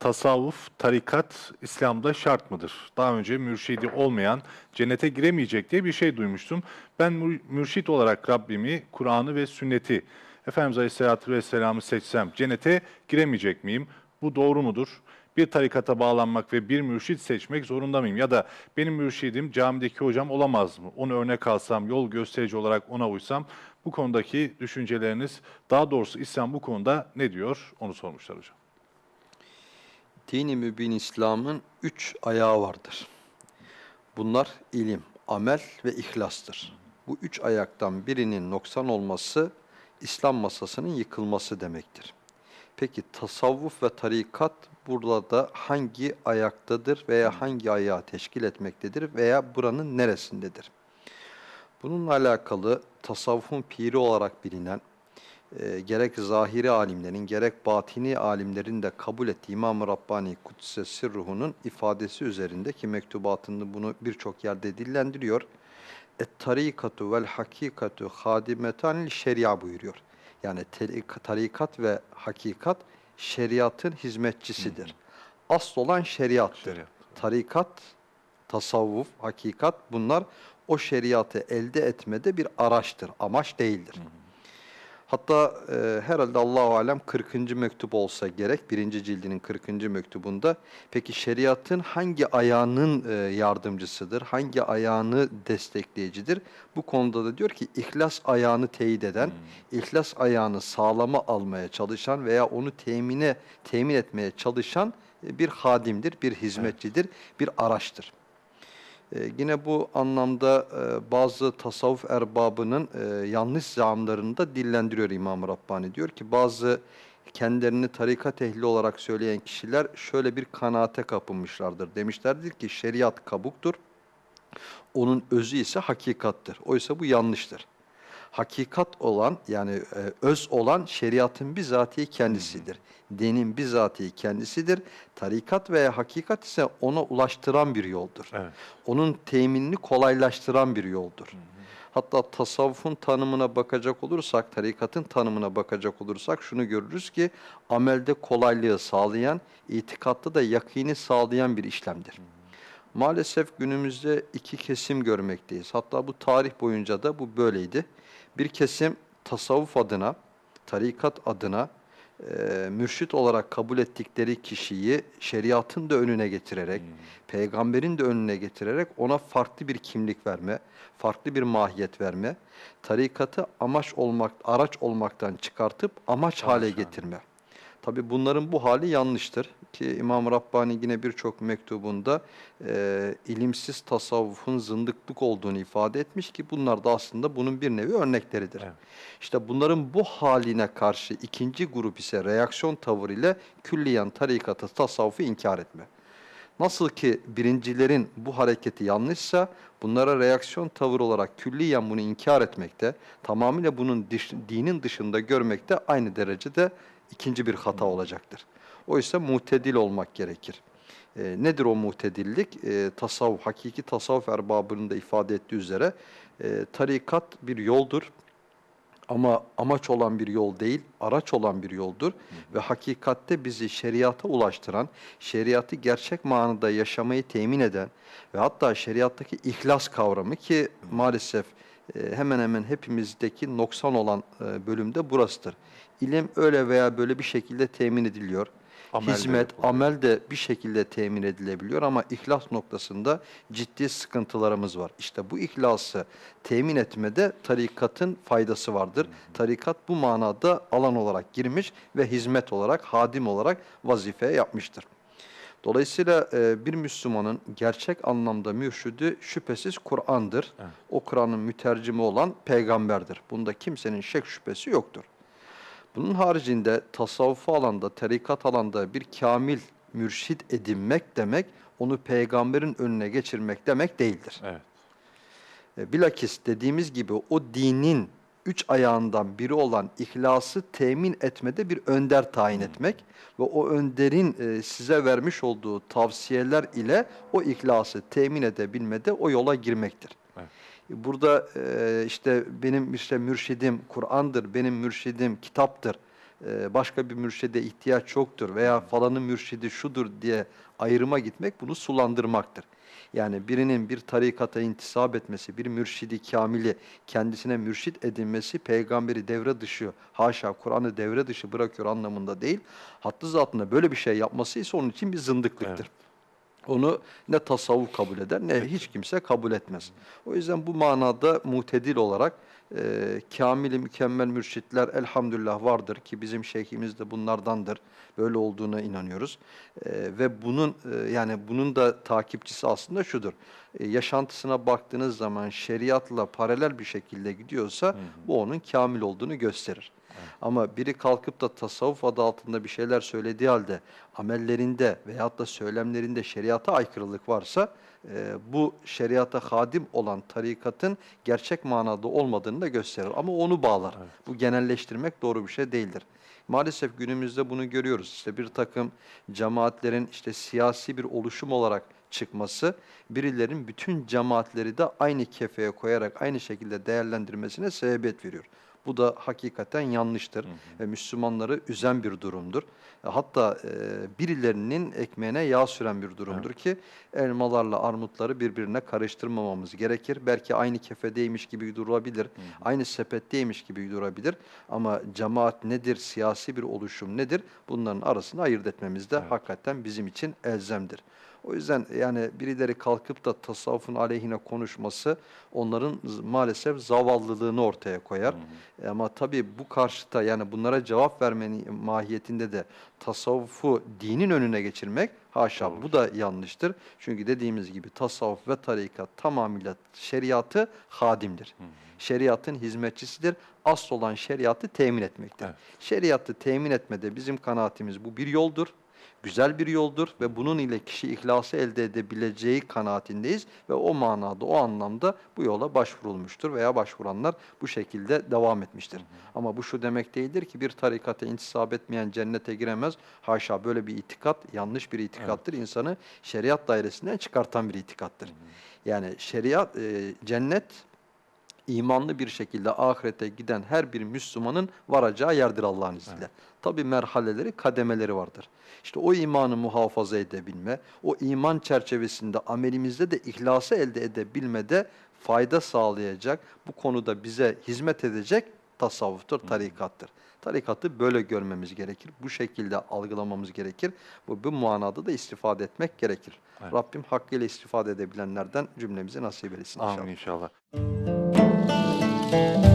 Tasavvuf, tarikat İslam'da şart mıdır? Daha önce mürşidi olmayan cennete giremeyecek diye bir şey duymuştum. Ben mür- mürşit olarak Rabbimi, Kur'an'ı ve sünneti, Efendimiz Aleyhisselatü Vesselam'ı seçsem cennete giremeyecek miyim? Bu doğru mudur? Bir tarikata bağlanmak ve bir mürşit seçmek zorunda mıyım? Ya da benim mürşidim camideki hocam olamaz mı? Onu örnek alsam, yol gösterici olarak ona uysam bu konudaki düşünceleriniz, daha doğrusu İslam bu konuda ne diyor? Onu sormuşlar hocam. Dini mübin İslam'ın üç ayağı vardır. Bunlar ilim, amel ve ihlastır. Bu üç ayaktan birinin noksan olması, İslam masasının yıkılması demektir. Peki tasavvuf ve tarikat burada hangi ayaktadır veya hangi ayağı teşkil etmektedir veya buranın neresindedir? Bununla alakalı tasavvufun piri olarak bilinen e, gerek zahiri alimlerin gerek batini alimlerin de kabul ettiği İmam-ı Rabbani Kudüs'e sirruhunun ifadesi üzerinde ki mektubatında bunu birçok yerde dillendiriyor. Et tarikatu vel hakikatu hadimetan şeria buyuruyor. Yani tarikat ve hakikat şeriatın hizmetçisidir. Asıl olan şeriattır. Şeriat. Tarikat, tasavvuf, hakikat bunlar o şeriatı elde etmede bir araçtır, amaç değildir. Hatta e, herhalde Allahu alem 40. mektup olsa gerek birinci cildinin 40. mektubunda peki şeriatın hangi ayağının e, yardımcısıdır, hangi ayağını destekleyicidir? Bu konuda da diyor ki ihlas ayağını teyit eden, ihlas ayağını sağlama almaya çalışan veya onu temine temin etmeye çalışan e, bir hadimdir, bir hizmetçidir, bir araçtır. Ee, yine bu anlamda e, bazı tasavvuf erbabının e, yanlış zaamlarını da dillendiriyor İmam-ı Rabbani. Diyor ki bazı kendilerini tarikat ehli olarak söyleyen kişiler şöyle bir kanaate kapılmışlardır. Demişlerdir ki şeriat kabuktur, onun özü ise hakikattır. Oysa bu yanlıştır. Hakikat olan yani e, öz olan şeriatın bizatihi kendisidir. Dinin bizatihi kendisidir. Tarikat veya hakikat ise ona ulaştıran bir yoldur. Evet. Onun teminini kolaylaştıran bir yoldur. Hatta tasavvufun tanımına bakacak olursak, tarikatın tanımına bakacak olursak şunu görürüz ki amelde kolaylığı sağlayan, itikatta da yakini sağlayan bir işlemdir. Maalesef günümüzde iki kesim görmekteyiz. Hatta bu tarih boyunca da bu böyleydi. Bir kesim tasavvuf adına, tarikat adına e, mürşit olarak kabul ettikleri kişiyi şeriatın da önüne getirerek, peygamberin de önüne getirerek ona farklı bir kimlik verme, farklı bir mahiyet verme, tarikatı amaç olmak, araç olmaktan çıkartıp amaç hale getirme. Tabi bunların bu hali yanlıştır ki İmam Rabbani yine birçok mektubunda e, ilimsiz tasavvufun zındıklık olduğunu ifade etmiş ki bunlar da aslında bunun bir nevi örnekleridir. Evet. İşte bunların bu haline karşı ikinci grup ise reaksiyon tavır ile külliyen tarikatı, tasavvufu inkar etme. Nasıl ki birincilerin bu hareketi yanlışsa bunlara reaksiyon tavır olarak külliyen bunu inkar etmekte, tamamıyla bunun dış- dinin dışında görmekte aynı derecede ikinci bir hata olacaktır. Oysa muhtedil olmak gerekir. E, nedir o muhtedillik? E, tasavvuf, hakiki tasavvuf erbabının da ifade ettiği üzere e, tarikat bir yoldur. Ama amaç olan bir yol değil, araç olan bir yoldur. Ve hakikatte bizi şeriata ulaştıran, şeriatı gerçek manada yaşamayı temin eden ve hatta şeriattaki ihlas kavramı ki maalesef e, hemen hemen hepimizdeki noksan olan e, bölümde burasıdır. İlim öyle veya böyle bir şekilde temin ediliyor. Amel de Hizmet, yapılıyor. amel de bir şekilde temin edilebiliyor ama ihlas noktasında ciddi sıkıntılarımız var. İşte bu ihlası temin etmede tarikatın faydası vardır. Tarikat bu manada alan olarak girmiş ve hizmet olarak, hadim olarak vazife yapmıştır. Dolayısıyla e, bir Müslümanın gerçek anlamda mürşidi şüphesiz Kur'an'dır. Evet. O Kur'an'ın mütercimi olan peygamberdir. Bunda kimsenin şek şüphesi yoktur. Bunun haricinde tasavvufu alanda, tarikat alanda bir kamil mürşit edinmek demek, onu peygamberin önüne geçirmek demek değildir. Evet. E, Bilakis dediğimiz gibi o dinin üç ayağından biri olan ihlası temin etmede bir önder tayin etmek ve o önderin e, size vermiş olduğu tavsiyeler ile o ihlası temin edebilmede o yola girmektir. Evet. Burada e, işte benim işte mürşidim Kur'an'dır, benim mürşidim kitaptır. e, başka bir mürşide ihtiyaç yoktur veya falanın mürşidi şudur diye ayrıma gitmek bunu sulandırmaktır. Yani birinin bir tarikata intisap etmesi, bir mürşidi kamili kendisine mürşit edinmesi peygamberi devre dışı, haşa Kur'an'ı devre dışı bırakıyor anlamında değil. Hattı zatında böyle bir şey yapması ise onun için bir zındıklıktır. Onu ne tasavvuf kabul eder ne hiç kimse kabul etmez. O yüzden bu manada mutedil olarak e, kamili mükemmel mürşitler elhamdülillah vardır ki bizim şeyhimiz de bunlardandır. Böyle olduğuna inanıyoruz. E, ve bunun e, yani bunun da takipçisi aslında şudur. E, yaşantısına baktığınız zaman şeriatla paralel bir şekilde gidiyorsa bu onun kamil olduğunu gösterir. Ama biri kalkıp da tasavvuf adı altında bir şeyler söylediği halde amellerinde veyahut da söylemlerinde şeriata aykırılık varsa e, bu şeriata hadim olan tarikatın gerçek manada olmadığını da gösterir. Ama onu bağlar. Bu genelleştirmek doğru bir şey değildir. Maalesef günümüzde bunu görüyoruz. İşte bir takım cemaatlerin işte siyasi bir oluşum olarak çıkması, birilerin bütün cemaatleri de aynı kefeye koyarak aynı şekilde değerlendirmesine sebebiyet veriyor. Bu da hakikaten yanlıştır. Ve Müslümanları üzen bir durumdur. E, Hatta e, birilerinin ekmeğine yağ süren bir durumdur ki elmalarla armutları birbirine karıştırmamamız gerekir. Belki aynı kefedeymiş gibi durabilir, aynı sepetteymiş gibi durabilir. Ama cemaat nedir, siyasi bir oluşum nedir? Bunların arasını ayırt etmemiz de hakikaten bizim için elzemdir. O yüzden yani birileri kalkıp da tasavvufun aleyhine konuşması onların maalesef zavallılığını ortaya koyar. E Ama tabii bu karşıta yani bunlara cevap vermenin mahiyetinde de tasavvufu dinin önüne geçirmek haşa bu da yanlıştır. Çünkü dediğimiz gibi tasavvuf ve tarikat tamamıyla şeriatı hadimdir. Şeriatın hizmetçisidir. Asıl olan şeriatı temin etmektir. Evet. Şeriatı temin etmede bizim kanaatimiz bu bir yoldur. Güzel bir yoldur ve bunun ile kişi ihlası elde edebileceği kanaatindeyiz ve o manada, o anlamda bu yola başvurulmuştur veya başvuranlar bu şekilde devam etmiştir. Ama bu şu demek değildir ki bir tarikata intisap etmeyen cennete giremez. Haşa böyle bir itikat yanlış bir itikattır. İnsanı şeriat dairesinden çıkartan bir itikattır. Yani şeriat, e, cennet imanlı bir şekilde ahirete giden her bir Müslümanın varacağı yerdir Allah'ın izniyle. Tabi merhaleleri, kademeleri vardır. İşte o imanı muhafaza edebilme, o iman çerçevesinde amelimizde de ihlası elde edebilmede fayda sağlayacak, bu konuda bize hizmet edecek tasavvuftur, tarikattır. Tarikatı böyle görmemiz gerekir. Bu şekilde algılamamız gerekir. Bu, bu manada da istifade etmek gerekir. Evet. Rabbim hakkıyla istifade edebilenlerden cümlemizi nasip etsin inşallah. Amin inşallah. Thank you.